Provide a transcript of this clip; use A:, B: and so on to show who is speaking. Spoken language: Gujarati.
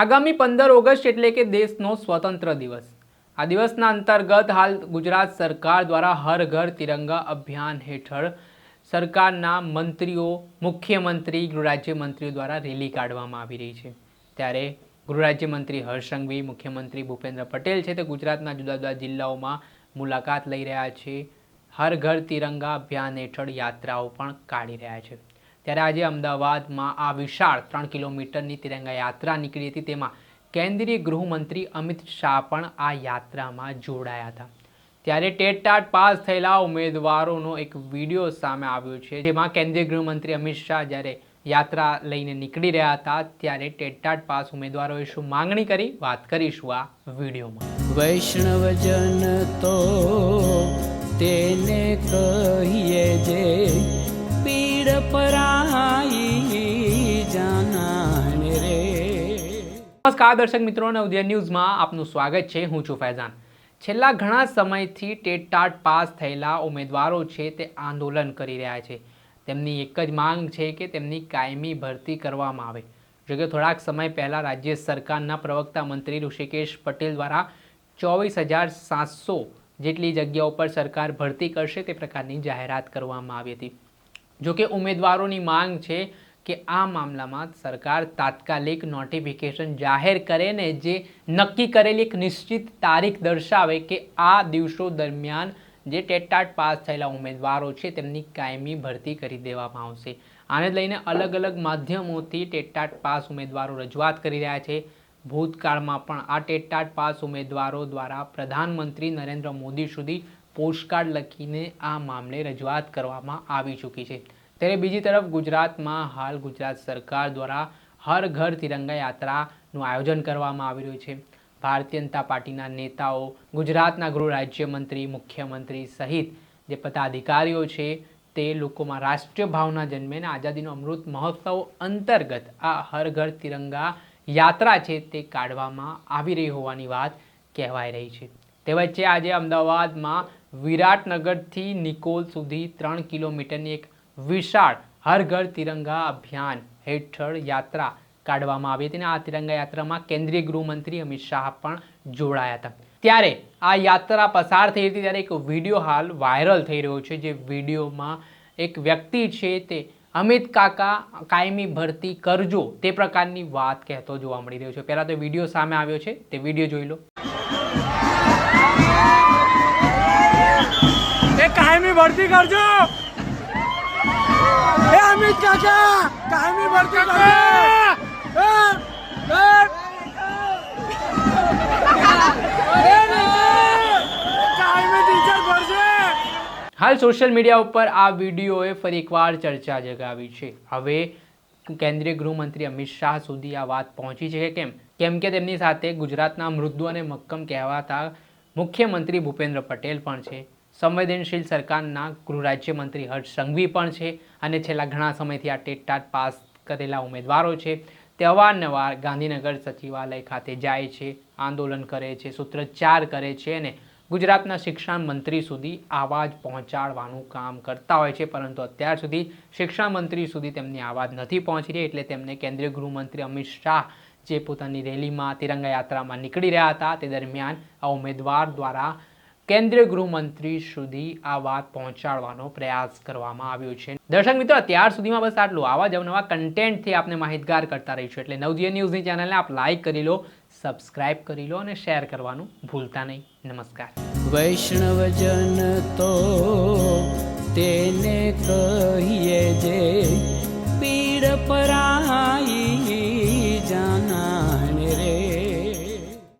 A: આગામી પંદર ઓગસ્ટ એટલે કે દેશનો સ્વતંત્ર દિવસ. આ દિવસના અંતર્ગત હાલ ગુજરાત સરકાર દ્વારા હર ઘર તિરંગા અભિયાન હેઠળ સરકારના મંત્રીઓ, મુખ્યમંત્રી, ગૃહરાજ્યમંત્રીઓ દ્વારા રેલી કાઢવામાં આવી રહી છે. ત્યારે ગૃહ રાજ્યમંત્રી હર્ષ મુખ્યમંત્રી ભૂપેન્દ્ર પટેલ છે તે ગુજરાતના જુદા જુદા જિલ્લાઓમાં મુલાકાત લઈ રહ્યા છે. હર ઘર તિરંગા અભિયાન હેઠળ યાત્રાઓ પણ કાઢી રહ્યા છે. ત્યારે આજે અમદાવાદમાં આ વિશાળ ત્રણ કિલોમીટરની તિરંગા યાત્રા નીકળી હતી. તેમાં કેન્દ્રીય ગૃહમંત્રી અમિત શાહ પણ આ યાત્રામાં જોડાયા હતા. ત્યારે ટેટટાટ પાસ થયેલા ઉમેદવારોનો એક વીડિયો સામે આવ્યો છે, જેમાં કેન્દ્રીય ગૃહમંત્રી અમિત શાહ જ્યારે યાત્રા લઈને નીકળી રહ્યા હતા, ત્યારે ટેટટાટ પાસ ઉમેદવારોએ શું માંગણી કરી? વાત કરીશું આ વિડીયોમાં.
B: વૈષ્ણવજન તો તેને કહીએ જે પીડ પરાઈ જાનાને રે.
A: નમસ્કાર દર્શક મિત્રો, નવદિયા ન્યૂઝમાં આપનું સ્વાગત છે. હું છું ફૈઝાન. છેલ્લા ઘણા સમયથી ટેટ ટાટ પાસ થયેલા ઉમેદવારો છે તે આંદોલન કરી રહ્યા છે. તેમની એક જ માંગ છે કે તેમની કાયમી ભરતી કરવામાં આવે. જો કે થોડાક સમય પહેલાં રાજ્ય સરકારના પ્રવક્તા મંત્રી ઋષિકેશ પટેલ દ્વારા ચોવીસ હજાર સાતસો જેટલી જગ્યાઓ પર સરકાર ભરતી કરશે તે પ્રકારની જાહેરાત કરવામાં આવી હતી. જો કે ઉમેદવારોની માંગ છે કે આ મામલામાં સરકાર તાત્કાલિક નોટિફિકેશન જાહેર કરે ને જે નક્કી કરેલી એક નિશ્ચિત તારીખ દર્શાવે કે આ દિવસો દરમિયાન જે ટેટાટ પાસ થયેલા ઉમેદવારો છે તેમની કાયમી ભરતી કરી દેવામાં આવશે. આને લઈને અલગ અલગ માધ્યમોથી ટેટાટ પાસ ઉમેદવારો રજૂઆત કરી રહ્યા છે. ભૂતકાળમાં પણ આ ટેટાટ પાસ ઉમેદવારો દ્વારા પ્રધાનમંત્રી નરેન્દ્ર મોદી સુધી પોસ્ટકાર્ડ લખીને આ મામલે રજૂઆત કરવામાં આવી ચૂકી છે. ત્યારે બીજી તરફ ગુજરાતમાં હાલ ગુજરાત સરકાર દ્વારા હર ઘર તિરંગા યાત્રાનું આયોજન કરવામાં આવી રહ્યું છે. ભારતીય જનતા પાર્ટીના નેતાઓ, ગુજરાતના ગૃહ રાજ્યમંત્રી, મુખ્યમંત્રી સહિત જે પદાધિકારીઓ છે તે લોકોમાં રાષ્ટ્રીય ભાવના જન્મે અને આઝાદીનો અમૃત મહોત્સવ અંતર્ગત આ હર ઘર તિરંગા યાત્રા છે તે કાઢવામાં આવી રહી હોવાની વાત કહેવાય રહી છે. તે વચ્ચે આજે અમદાવાદમાં વિરાટનગરથી નિકોલ સુધી ત્રણ કિલોમીટરની એક વિશાળ હર ઘર તિરંગા અભિયાન હેઠળ યાત્રા કાઢવામાં આવી હતી અને આ તિરંગા યાત્રામાં કેન્દ્રીય ગૃહમંત્રી અમિત શાહ પણ જોડાયા હતા. ત્યારે આ યાત્રા પસાર થઈ હતી ત્યારે એક વીડિયો હાલ વાયરલ થઈ રહ્યો છે, જે વિડીયોમાં એક વ્યક્તિ છે તે અમિત કાકા કાયમી ભરતી કરજો તે પ્રકારની વાત કહેતો જોવા મળી રહ્યો છે. પહેલાં તો વીડિયો સામે આવ્યો છે, તે વીડિયો જોઈ લો.
C: ભરતી કરજો. એ અમિત કાકા કાયમી ભરતી કરજો.
A: હાલ સોશિયલ મીડિયા ઉપર આ વિડીયોએ ફરી એકવાર ચર્ચા જગાવી છે. હવે કેન્દ્રીય ગૃહમંત્રી અમિત શાહ સુધી આ વાત પહોંચી છે કે કેમ? કેમ કે તેમની સાથે ગુજરાતના મૃદુ અને મક્કમ કહેવાતા મુખ્યમંત્રી ભૂપેન્દ્ર પટેલ પણ છે. સંવેદનશીલ સરકારના ગૃહ રાજ્યમંત્રી હર્ષ સંઘવી પણ છે અને છેલ્લા ઘણા સમયથી આ ટેટટાટ પાસ કરેલા ઉમેદવારો છે. તે અવારનવાર ગાંધીનગર સચિવાલય ખાતે જાય છે, આંદોલન કરે છે, સૂત્રોચ્ચાર કરે છે અને ગુજરાતના શિક્ષણ મંત્રી સુધી આવાજ પહોંચાડવાનું કામ કરતા હોય છે. પરંતુ અત્યાર સુધી શિક્ષણ મંત્રી સુધી તેમની આવાજ નથી પહોંચી રહી એટલે તેમને કેન્દ્રીય ગૃહમંત્રી અમિત શાહ જે પોતાની રેલીમાં તિરંગા યાત્રામાં નીકળી રહ્યા હતા, તે દરમિયાન આ ઉમેદવાર દ્વારા કેન્દ્રીય ગૃહમંત્રી સુધી આ વાત પહોંચાડવાનો પ્રયાસ કરવામાં આવ્યો છે. દર્શક મિત્રો, અત્યાર સુધીમાં બસ આટલું. આવા જ અવનવા કન્ટેન્ટથી આપને માહિતગાર કરતા રહીશું એટલે નવજીએ ન્યૂઝની ચેનલને આપ લાઇક કરી લો, સબસ્ક્રાઇબ કરી લો અને શેર કરવાનું ભૂલતા નહીં. નમસ્કાર.
B: વૈષ્ણવજન તો તેને કહીએ જે, પીડ પરાઈ